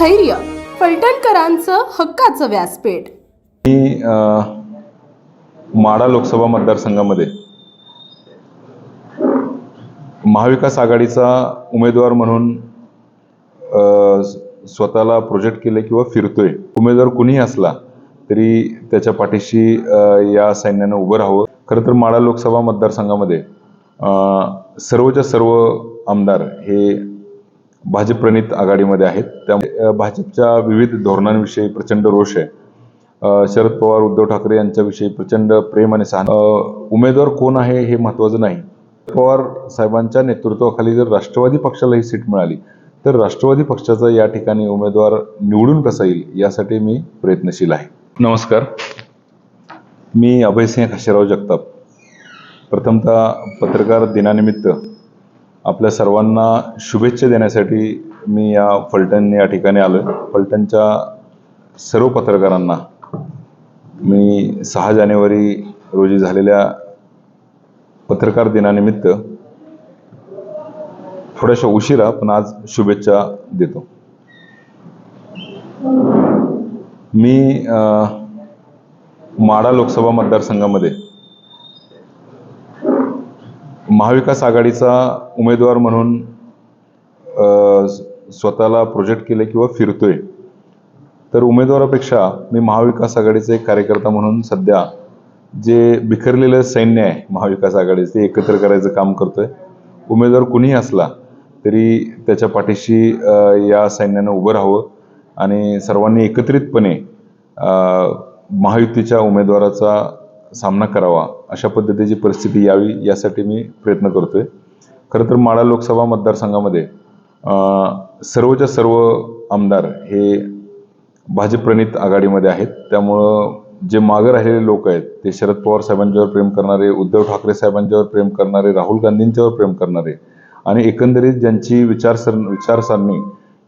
स्थैर्य फलटणकरांचं हक्काचं व्यासपीठ. मी माडा माढा लोकसभा मतदारसंघामध्ये महाविकास आघाडीचा उमेदवार म्हणून स्वतःला प्रोजेक्ट केले किंवा फिरतोय. उमेदवार कुणीही असला तरी त्याच्या पाठीशी या सैन्यानं उभं राहावं. खरं तर माडा लोकसभा मतदारसंघामध्ये सर्वच्या सर्व आमदार हे भाजप प्रणित आघाडीमध्ये आहेत. त्यामुळे भाजपच्या विविध धोरणांविषयी प्रचंड रोष आहे. शरद पवार उद्धव ठाकरे यांच्याविषयी प्रचंड प्रेम आणि सहान उमेदवार कोण आहे हे महत्त्वाचं नाही. पवार साहेबांच्या नेतृत्वाखाली जर राष्ट्रवादी पक्षाला ही सीट मिळाली तर राष्ट्रवादी पक्षाचा या ठिकाणी उमेदवार निवडून कसा येईल यासाठी मी प्रयत्नशील आहे. नमस्कार. मी अभयसिंह खाशेराव जगताप. प्रथमतः पत्रकार दिनानिमित्त आपल्या सर्वांना शुभेच्छा देण्यासाठी मी या फलटण या ठिकाणी आलो आहे फलटणच्या सर्व पत्रकारांना मी सहा जानेवारी रोजी झालेल्या पत्रकार दिनानिमित्त थोड्याशा उशिरा पण आज शुभेच्छा देतो. मी माडा माढा लोकसभा मतदारसंघामध्ये महाविकास आघाडीचा उमेदवार म्हणून स्वतःला प्रोजेक्ट केले किंवा फिरतोय तर उमेदवारापेक्षा मी महाविकास आघाडीचा एक कार्यकर्ता म्हणून सध्या जे बिखरलेलं सैन्य आहे महाविकास आघाडीचं ते एकत्र करायचं काम करतोय. उमेदवार कुणीही असला तरी त्याच्या पाठीशी या सैन्यानं उभं राहावं आणि सर्वांनी एकत्रितपणे महायुतीच्या उमेदवाराचा सामना करावा. अशा पद्धतीची परिस्थिती यावी यासाठी मी प्रयत्न करतोय. खरं तर माळा लोकसभा मतदारसंघामध्ये सर्वच्या सर्व आमदार हे भाजपप्रणित आघाडीमध्ये आहेत. त्यामुळं जे मागं राहिलेले लोक आहेत ते शरद पवार साहेबांच्यावर प्रेम करणारे उद्धव ठाकरे साहेबांच्यावर प्रेम करणारे राहुल गांधींच्यावर प्रेम करणारे आणि एकंदरीत ज्यांची विचारसर विचारसरणी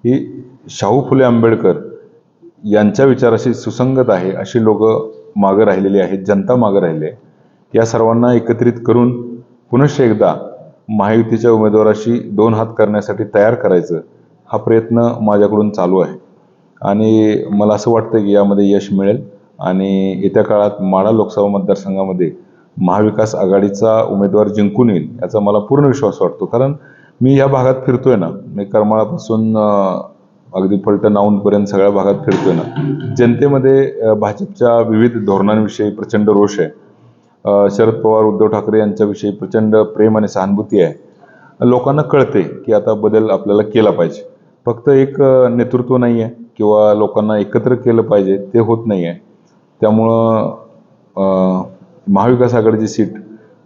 ही शाहू फुले आंबेडकर यांच्या विचाराशी सुसंगत आहे अशी लोक मागं राहिलेली आहेत जनता मागं राहिली आहे. या सर्वांना एकत्रित करून पुनश्च एकदा महायुतीच्या उमेदवाराशी दोन हात करण्यासाठी तयार करायचं हा प्रयत्न माझ्याकडून चालू आहे. आणि मला असं वाटतं की यामध्ये यश मिळेल. आणि येत्या काळात माढा लोकसभा मतदारसंघामध्ये महाविकास आघाडीचा उमेदवार जिंकून येईल याचा मला पूर्ण विश्वास वाटतो. कारण मी या भागात फिरतोय ना मी करमाळापासून अगदी फलटण औंधपर्यंत सगळ्या भागात फिरतोय ना. जनतेमध्ये भाजपच्या विविध धोरणांविषयी प्रचंड रोष आहे. शरद पवार उद्धव ठाकरे यांच्याविषयी प्रचंड प्रेम आणि सहानुभूती आहे. लोकांना कळते की आता बदल आपल्याला केला पाहिजे. फक्त एक नेतृत्व नाही आहे किंवा लोकांना एकत्र केलं पाहिजे ते होत नाही आहे त्यामुळं महाविकास आघाडीची सीट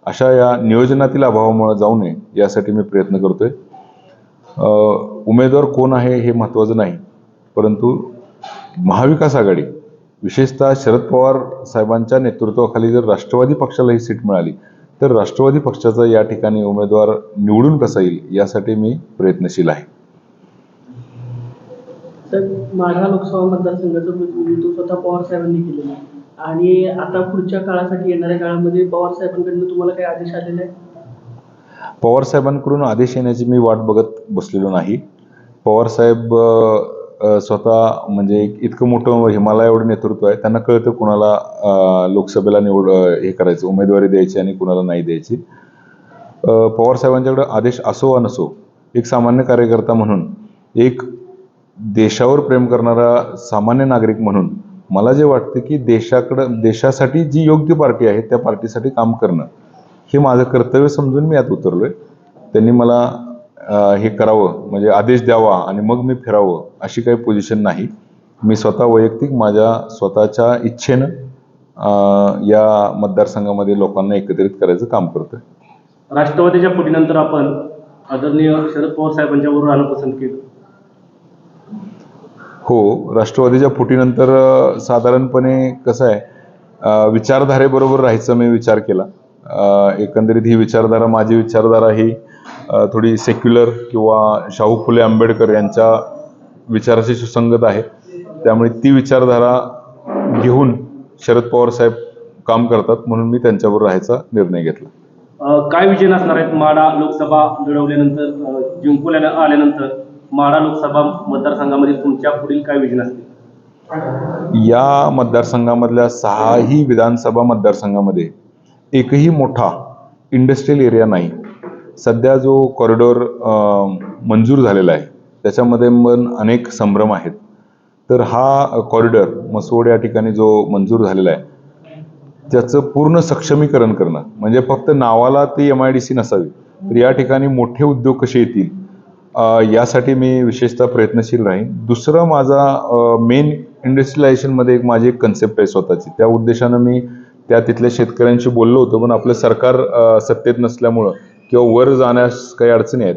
अशा या नियोजनातील अभावामुळे जाऊ नये यासाठी मी प्रयत्न करतोय. उमेदवार कोण आहे हे महत्त्वाचं नाही. परंतु महाविकास आघाडी विशेषतः शरद पवार साहेबांच्या नेतृत्वाखाली जर राष्ट्रवादी पक्षाला ही सीट मिळाली तर राष्ट्रवादी पक्षाचा या ठिकाणी उमेदवार निवडून कसा येईल यासाठी मी प्रयत्नशील आहे. माढा लोकसभा मतदारसंघाचं स्वतः पवार साहेबांनी केलेलं आहे. आणि आता पुढच्या काळासाठी येणाऱ्या काळामध्ये पवार साहेबांकडनं तुम्हाला काही आदेश आलेले आहे पवार साहेबांकडून आदेश येण्याची मी वाट बघत बसलेलो नाही. पवार साहेब स्वतः म्हणजे एक इतकं मोठं हिमालया एवढं नेतृत्व आहे. त्यांना कळतं कुणाला लोकसभेला निवड हे करायचं उमेदवारी द्यायची आणि कुणाला नाही द्यायची. पवार साहेबांच्याकडे आदेश असो वा नसो एक सामान्य कार्यकर्ता म्हणून एक देशावर प्रेम करणारा सामान्य नागरिक म्हणून मला जे वाटतं की देशाकडं देशासाठी जी योग्य पार्टी आहे त्या पार्टीसाठी काम करणं हे माझं कर्तव्य समजून मी यात उतरलोय. त्यांनी मला हे करावं म्हणजे आदेश द्यावा आणि मग मी फिरावं अशी काही पोझिशन नाही. मी स्वतः वैयक्तिक माझ्या स्वतःच्या इच्छेनं या मतदारसंघामध्ये लोकांना एकत्रित करायचं काम करतोय. राष्ट्रवादीच्या फुटीनंतर आपण आदरणीय शरद पवार साहेबांच्या वर राहणं पसंत केलं. हो राष्ट्रवादीच्या फुटीनंतर साधारणपणे कसं आहे विचारधारेबरोबर राहायचा मी विचार केला. एकंदरीत ही विचारधारा माझी विचारधारा ही थोडी सेक्युलर किंवा शाहू फुले आंबेडकर यांच्या विचाराशी सुसंगत आहे. त्यामुळे ती विचारधारा घेऊन शरद पवार साहेब काम करतात म्हणून मी त्यांच्याबरोबर राहायचा निर्णय घेतला. काय विजय नसणार आहेत? माढा लोकसभा लढवल्यानंतर जिंकून आल्या- आल्यानंतर माढा लोकसभा मतदारसंघामधील तुमच्या पुढील काय विजन असतील या मतदारसंघामधल्या सहाही विधानसभा मतदारसंघामध्ये एकही मोठा इंडस्ट्रीयल एरिया नाही. सध्या जो कॉरिडॉर मंजूर झालेला आहे त्याच्यामध्ये पण अनेक संभ्रम आहेत. तर हा कॉरिडॉर मसोड या ठिकाणी जो मंजूर झालेला आहे त्याचं पूर्ण सक्षमीकरण करणं म्हणजे फक्त नावाला ती एम आय डी सी नसावी तर या ठिकाणी मोठे उद्योग कसे येतील यासाठी मी विशेषतः प्रयत्नशील राहीन. दुसरं माझा मेन इंडस्ट्रियलायझेशनमध्ये एक माझी एक कन्सेप्ट आहे स्वतःची. त्या उद्देशानं मी त्या तिथल्या शेतकऱ्यांशी बोललो होतो पण आपलं सरकार सत्तेत नसल्यामुळं किंवा वर जाण्यास काही अडचणी आहेत.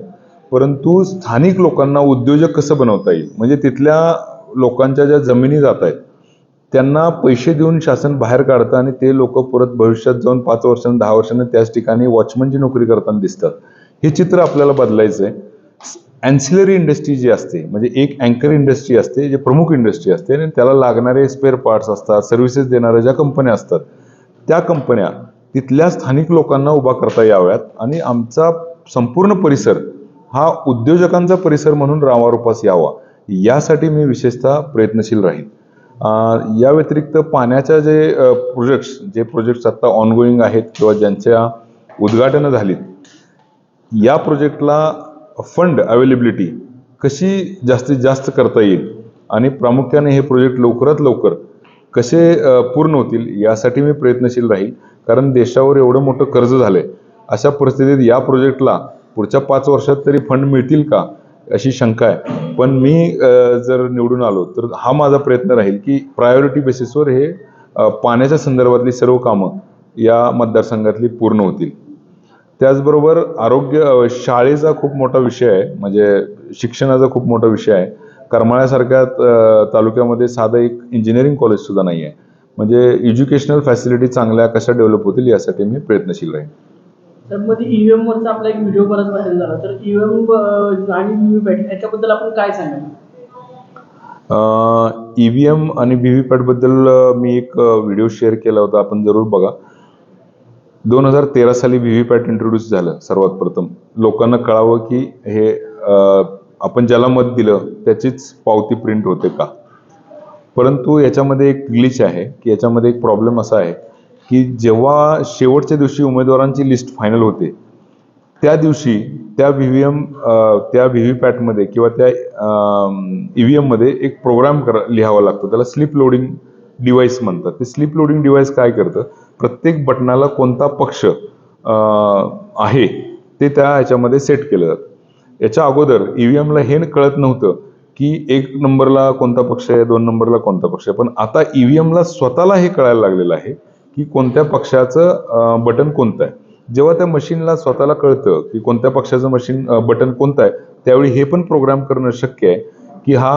परंतु स्थानिक लोकांना उद्योजक कसं बनवता येईल? म्हणजे तिथल्या लोकांच्या ज्या जमिनी जात आहेत त्यांना पैसे देऊन शासन बाहेर काढतं आणि ते लोक परत भविष्यात जाऊन पाच वर्षांनी दहा वर्षांनी त्याच ठिकाणी वॉचमनची नोकरी करताना दिसतात. हे चित्र आपल्याला बदलायचं आहे. अँसिलरी इंडस्ट्री जी असते म्हणजे एक अँकर इंडस्ट्री असते जे प्रमुख इंडस्ट्री असते आणि त्याला लागणारे स्पेअर पार्ट्स असतात सर्व्हिसेस देणाऱ्या ज्या कंपन्या असतात त्या कंपन्या तिथल्या स्थानिक लोकांना उभा करता याव्यात आणि आमचा संपूर्ण परिसर हा उद्योजकांचा परिसर म्हणून रामारूपास यावा. यासाठी मी विशेषतः प्रयत्नशील राहीन. या व्यतिरिक्त पाण्याच्या जे प्रोजेक्ट्स जे प्रोजेक्ट्स आत्ता ऑनगोईंग आहेत किंवा ज्यांच्या उद्घाटनं झालीत या प्रोजेक्टला फंड अवेलेबिलिटी कशी जास्तीत जास्त करता येईल आणि प्रामुख्याने हे प्रोजेक्ट लवकरात लवकर कसे पूर्ण होतील यासाठी मी प्रयत्नशील राहील. कारण देशावर एवढं मोठं कर्ज झालंय. अशा परिस्थितीत या प्रोजेक्टला पुढच्या पाच वर्षात तरी फंड मिळतील का? अशी शंका आहे. पण मी जर निवडून आलो तर हा माझा प्रयत्न राहील की प्रायोरिटी बेसिसवर हे पाण्याच्या संदर्भातली सर्व कामं या मतदारसंघातली पूर्ण होतील. त्याचबरोबर आरोग्य शाळेचा खूप मोठा विषय आहे. म्हणजे शिक्षणाचा खूप मोठा विषय आहे. करमाळ्यासारख्या तालुक्यामध्ये साधं एक इंजिनिअरिंग कॉलेज सुद्धा नाही आहे म्हणजे एज्युकेशनल फॅसिलिटी चांगल्या कशा डेव्हलप होतील यासाठी मी प्रयत्नशील राहीन. तर मध्ये ईव्हीएम वरचा आपला एक व्हिडिओ बराच व्हायरल झाला. तर ईव्हीएम आणि व्हीव्हीपॅट याच्याबद्दल आपण काय सांगाल? ई व्ही एम आणि व्ही व्ही पॅटबद्दल अ, मी एक व्हिडिओ शेअर केला होता. आपण जरूर बघा. दोन हजार तेरा साली व्ही व्ही पॅट इंट्रोड्यूस झालं सर्वात प्रथम. लोकांना कळावं की हे आपण ज्याला मत दिलं त्याचीच पावती प्रिंट होते का? परंतु याच्यामध्ये एक ग्लिच आहे की याच्यामध्ये एक प्रॉब्लेम असा आहे की जेव्हा शेवटच्या दिवशी उमेदवारांची लिस्ट फायनल होते त्या दिवशी त्या व्ही व्ही एम त्या व्ही व्ही पॅटमध्ये किंवा त्या ई व्ही एममध्ये एक प्रोग्राम करा लिहावा लागतो. त्याला स्लिप लोडिंग डिव्हाइस म्हणतात. ते स्लिप लोडिंग डिव्हाइस काय करतं? प्रत्येक बटनाला कोणता पक्ष आहे ते त्या ह्याच्यामध्ये सेट केलं जातं. याच्या अगोदर ई व्ही एमला हे कळत नव्हतं की एक नंबरला कोणता पक्ष आहे दोन नंबरला कोणता पक्ष आहे. पण आता ई व्ही एमला स्वतःला हे कळायला लागलेलं आहे की कोणत्या पक्षाचं बटन कोणतं आहे. जेव्हा त्या मशीनला स्वतःला कळतं की कोणत्या पक्षाचं मशीन बटन कोणतं आहे त्यावेळी हे पण प्रोग्राम करणं शक्य आहे की हा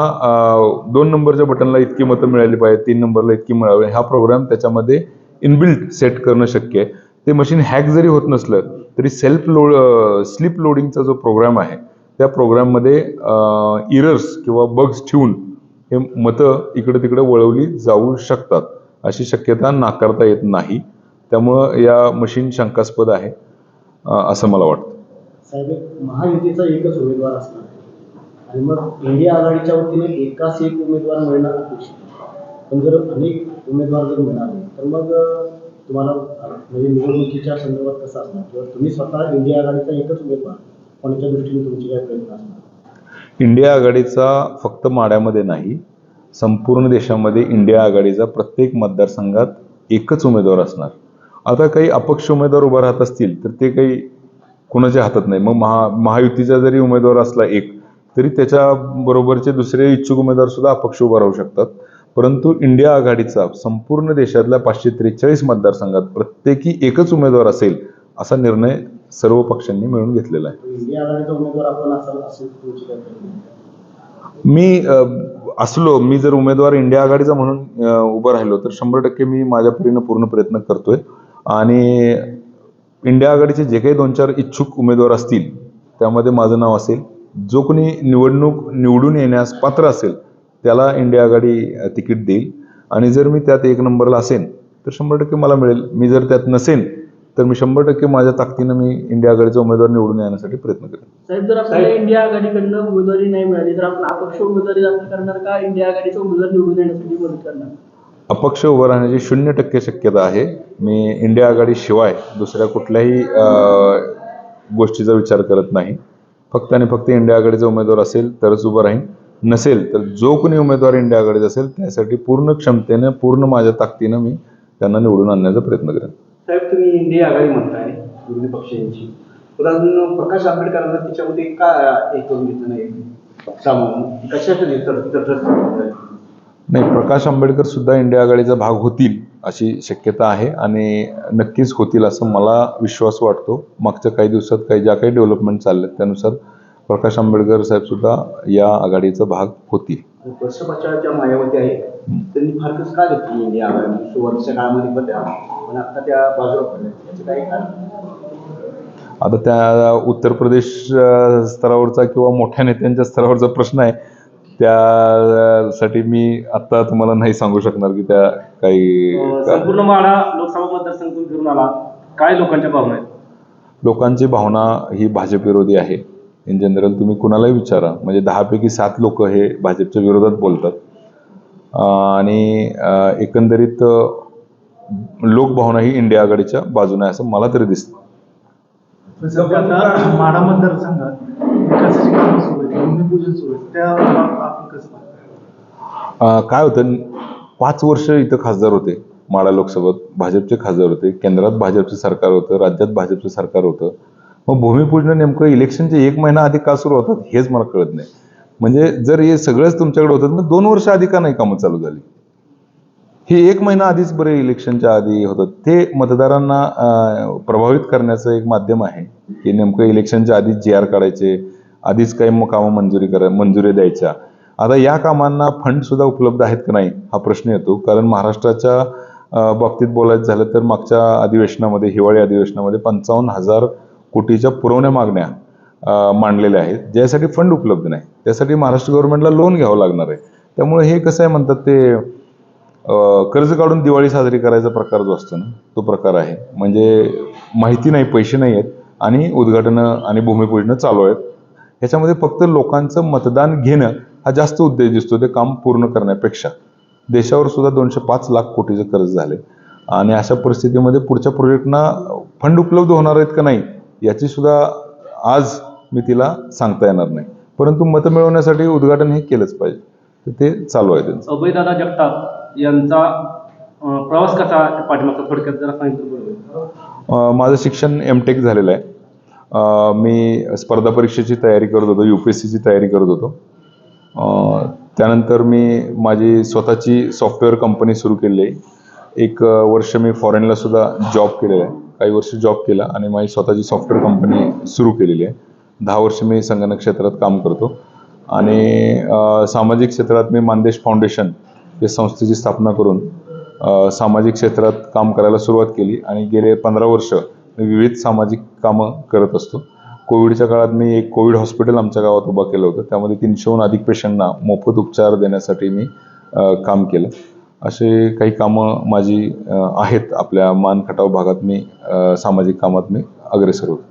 दोन नंबरच्या बटनला इतकी मतं मिळाली पाहिजे तीन नंबरला इतकी मिळावी. हा प्रोग्राम त्याच्यामध्ये इनबिल्ट सेट करणं शक्य आहे. ते मशीन हॅक जरी होत नसलं तरी सेल्फ लोड स्लिप लोडिंगचा जो प्रोग्राम आहे त्या प्रोग्राममध्ये इरर्स किंवा बग्स ठेवून हे मतं इकडे तिकडे वळवली जाऊ शकतात अशी शक्यता नाकारता येत नाही. त्यामुळं या मशीन शंकास्पद आहे असं मला वाटतं. साहेब महायुतीचा एकच उमेदवार असणार आणि मग इंडिया आघाडीच्या वतीने एकाच एक उमेदवार मिळणार पण जर अनेक उमेदवार जर मिळाले तर मग तुम्हाला म्हणजे निवडणुकीच्या संदर्भात कसं असणार? किंवा तुम्ही स्वतः इंडिया आघाडीचा एकच उमेदवार? कोणाच्या दृष्टीने तुमचे काय प्रयत्न असणार? इंडिया आघाडीचा फक्त माड्यामध्ये नाही संपूर्ण देशामध्ये इंडिया आघाडीचा प्रत्येक मतदारसंघात एकच उमेदवार असणार. आता काही अपक्ष उमेदवार उभा राहत असतील तर ते काही कुणाच्या हातात नाही. मग महा महायुतीचा जरी उमेदवार असला एक तरी त्याच्या बरोबरचे दुसरे इच्छुक उमेदवार सुद्धा अपक्ष उभा राहू शकतात. परंतु इंडिया आघाडीचा संपूर्ण देशातल्या पाचशे त्रेचाळीस मतदारसंघात प्रत्येकी एकच उमेदवार असेल असा निर्णय सर्व पक्षांनी मिळून घेतलेला आहे? मी असलो मी जर उमेदवार इंडिया आघाडीचा म्हणून उभं राहिलो तर शंभर टक्के मी माझ्या परीनं पूर्ण प्रयत्न करतोय. आणि इंडिया आघाडीचे जे काही दोन चार इच्छुक उमेदवार असतील त्यामध्ये माझं नाव असेल. जो कोणी निवडणूक निवडून येण्यास पात्र असेल त्याला इंडिया आघाडी तिकीट देईल. आणि जर मी त्यात एक नंबरला असेन तर शंभर टक्के मला मिळेल. मी जर त्यात नसेन तर मी शंभर टक्के माझ्या ताकदीनं मी इंडिया आघाडीचा उमेदवार निवडून येण्यासाठी प्रयत्न करेन. साहेब जर आपल्याला इंडिया आघाडीकडनं उमेदवारी नाही मिळाली तर आपण अपक्ष उमेदवारी दाखल करणार का? इंडिया आघाडीचा उमेदवार निवडून येण्यासाठी मदत करणार? अपक्ष उभं राहण्याची शून्य टक्के शक्यता आहे. मी इंडिया आघाडीशिवाय दुसऱ्या कुठल्याही गोष्टीचा विचार करत नाही. फक्त आणि फक्त इंडिया आघाडीचा उमेदवार असेल तरच उभं राहीन. नसेल तर जो कोणी उमेदवार इंडिया आघाडीचा असेल त्यासाठी पूर्ण क्षमतेने पूर्ण माझ्या ताकदीनं मी त्यांना निवडून आणण्याचा प्रयत्न करेन. साहेब तुम्ही इंडिया आघाडी म्हणताय विरोधी पक्षांची. पण अजून प्रकाश आंबेडकरांना त्याच्यामध्ये का हे करून घेतलं नाही? सामावून कशासाठी? नाही प्रकाश आंबेडकर सुद्धा इंडिया आघाडीचा भाग होतील अशी शक्यता आहे आणि नक्कीच होतील असं मला विश्वास वाटतो. मागच्या काही दिवसात काही ज्या काही डेव्हलपमेंट चालल्यात त्यानुसार प्रकाश आंबेडकर साहेब सुद्धा या आघाडीचा भाग होतील. आणि बसपाच्या ज्या मायावती आहेत त्यांनी फारकच का घेतली इंडिया आघाडी सुरुवातीच्या काळामध्ये पण त्या पण आता त्या बाजूला पडल्या. त्याचं काही कारण? आता त्या उत्तर प्रदेश स्तरावरचा किंवा मोठ्या नेत्यांच्या स्तरावरचा प्रश्न आहे. त्यासाठी मी आता तुम्हाला नाही सांगू शकणार की त्या काही संपूर्ण माढा लोकसभा मतदारसंघ तुम्ही फिरून आला. काय लोकांच्या भावना आहेत? लोकांची भावना ही भाजप विरोधी आहे. इन जनरल तुम्ही कुणालाही विचारा. म्हणजे दहापैकी सात लोक हे भाजपच्या विरोधात बोलतात. आणि एकंदरीत लोकभावना ही इंडिया आघाडीच्या बाजूने असं मला तरी दिसतं. सध्या आता माढा मतदारसंघात विकासाची कामं सुरू आहेत. भूमिपूजन सुरू आहे त्या आपण कसं पाहता? अं, काय होतं? पाच वर्ष इथं खासदार होते. माडा लोकसभेत भाजपचे खासदार होते. केंद्रात भाजपचं सरकार होतं. राज्यात भाजपचं सरकार होतं. मग भूमिपूजन नेमकं इलेक्शनचे एक महिना आधी का सुरू होतात हेच मला कळत नाही. म्हणजे जर हे सगळंच तुमच्याकडे होतं तर दोन वर्ष आधी का नाही कामं चालू झाली? हे एक महिना आधीच बरे इलेक्शनच्या आधी होतं. ते मतदारांना प्रभावित करण्याचं एक माध्यम आहे. की नेमकं इलेक्शनच्या आधीच जी आर काढायचे आधीच काही मग कामं मंजुरी करा मंजुरी द्यायच्या. आता या कामांना फंड सुद्धा उपलब्ध आहेत का नाही हा प्रश्न येतो. कारण महाराष्ट्राच्या बाबतीत बोलायचं झालं तर मागच्या अधिवेशनामध्ये हिवाळी अधिवेशनामध्ये पंचावन्न हजार कोटीच्या पुरवण्या मागण्या मांडलेले आहेत. ज्यासाठी फंड उपलब्ध नाही. त्यासाठी महाराष्ट्र गव्हर्नमेंटला लोन घ्यावं लागणार आहे. त्यामुळे हे कसं आहे म्हणतात ते कर्ज काढून दिवाळी साजरी करायचा प्रकार जो असतो ना तो प्रकार आहे. म्हणजे माहिती नाही पैसे नाही आहेत आणि उद्घाटनं आणि भूमिपूजनं चालू आहेत. ह्याच्यामध्ये फक्त लोकांचं मतदान घेणं हा जास्त उद्देश दिसतो. ते काम पूर्ण करण्यापेक्षा. देशावर सुद्धा दोनशे पाच लाख कोटीचं कर्ज झाले आणि अशा परिस्थितीमध्ये पुढच्या प्रोजेक्टना फंड उपलब्ध होणार आहेत का नाही याची सुद्धा आज मी तिला सांगता येणार नाही. परंतु मतं मिळवण्यासाठी उद्घाटन हे केलंच पाहिजे. तर ते चालू आहे त्यांचं. अभयदादा जगताप यांचा प्रवास कसा पाठीमागचा? थोडक्यात जरा सांगितलं माझं शिक्षण एम टेक झालेलं आहे. मी स्पर्धा परीक्षेची तयारी करत होतो यू पी एस सीची तयारी करत होतो. त्यानंतर मी माझी स्वतःची सॉफ्टवेअर कंपनी सुरू केली. आहे एक वर्ष मी फॉरेनला सुद्धा जॉब केलेला आहे. काही वर्ष जॉब केला आणि माझी स्वतःची सॉफ्टवेअर कंपनी सुरू केलेली आहे. दहा वर्ष मी संगणक क्षेत्रात काम करतो. आणि सामाजिक क्षेत्रात मी मानदेश फाउंडेशन या संस्थेची स्थापना करून सामाजिक क्षेत्रात काम करायला सुरुवात केली आणि गेले पंधरा वर्ष मी विविध सामाजिक कामं करत असतो. कोविडच्या काळात मी एक कोविड हॉस्पिटल आमच्या गावात उभा केलं होतं. त्यामध्ये तीनशेहून अधिक पेशंटना मोफत उपचार देण्यासाठी मी काम केलं. असे काही कामं माझी आहेत. आपल्या मानखटाव भागात मी सामाजिक कामात मी अग्रेसर होतो.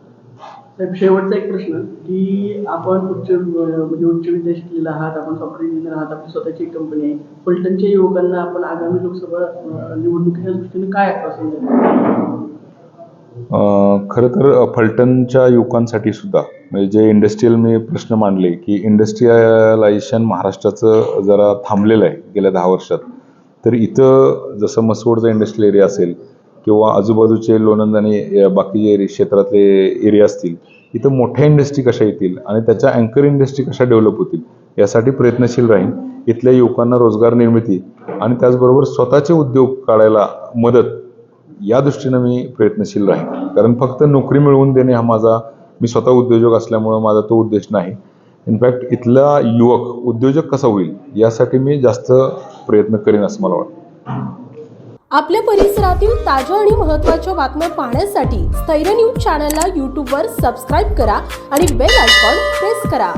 साहेब शेवटचा एक प्रश्न की आपण उच्च म्हणजे उच्च विद्या शिकलेला आहात आपण सॉफ्टवेअर इंजिनियर आहात आपली स्वतःची एक कंपनी आहे. फलटणच्या युवकांना आपण आगामी लोकसभा निवडणुकीच्या दृष्टीने काय आश्वासन द्याल खरं तर फलटणच्या युवकांसाठी सुद्धा म्हणजे जे इंडस्ट्रीयल मी प्रश्न मांडले की इंडस्ट्रियलायझेशन महाराष्ट्राचं जरा थांबलेलं आहे गेल्या दहा वर्षात. तर इथं जसं मसवडचा इंडस्ट्रियल एरिया असेल किंवा आजूबाजूचे लोणंद आणि बाकीचे क्षेत्रातले एरिया असतील इथं मोठ्या इंडस्ट्री कशा येतील आणि त्याच्या अँकर इंडस्ट्री कशा डेव्हलप होतील यासाठी प्रयत्नशील राहीन. इथल्या युवकांना रोजगार निर्मिती आणि त्याचबरोबर स्वतःचे उद्योग काढायला मदत या दृष्टीनं मी प्रयत्नशील राहीन. कारण फक्त नोकरी मिळवून देणे हा माझा मी स्वतः उद्योजक असल्यामुळं माझा तो उद्देश नाही. इनफॅक्ट इथला युवक उद्योजक कसा होईल यासाठी मी जास्त प्रयत्न करेन असं मला वाटतं. आपल्या परिसरातील ताज्या आणि महत्त्वाच्या बातम्या पाहण्यासाठी स्थैर्य न्यूज चॅनलला यूट्यूबवर सबस्क्राईब करा आणि बेल आयकॉन प्रेस करा.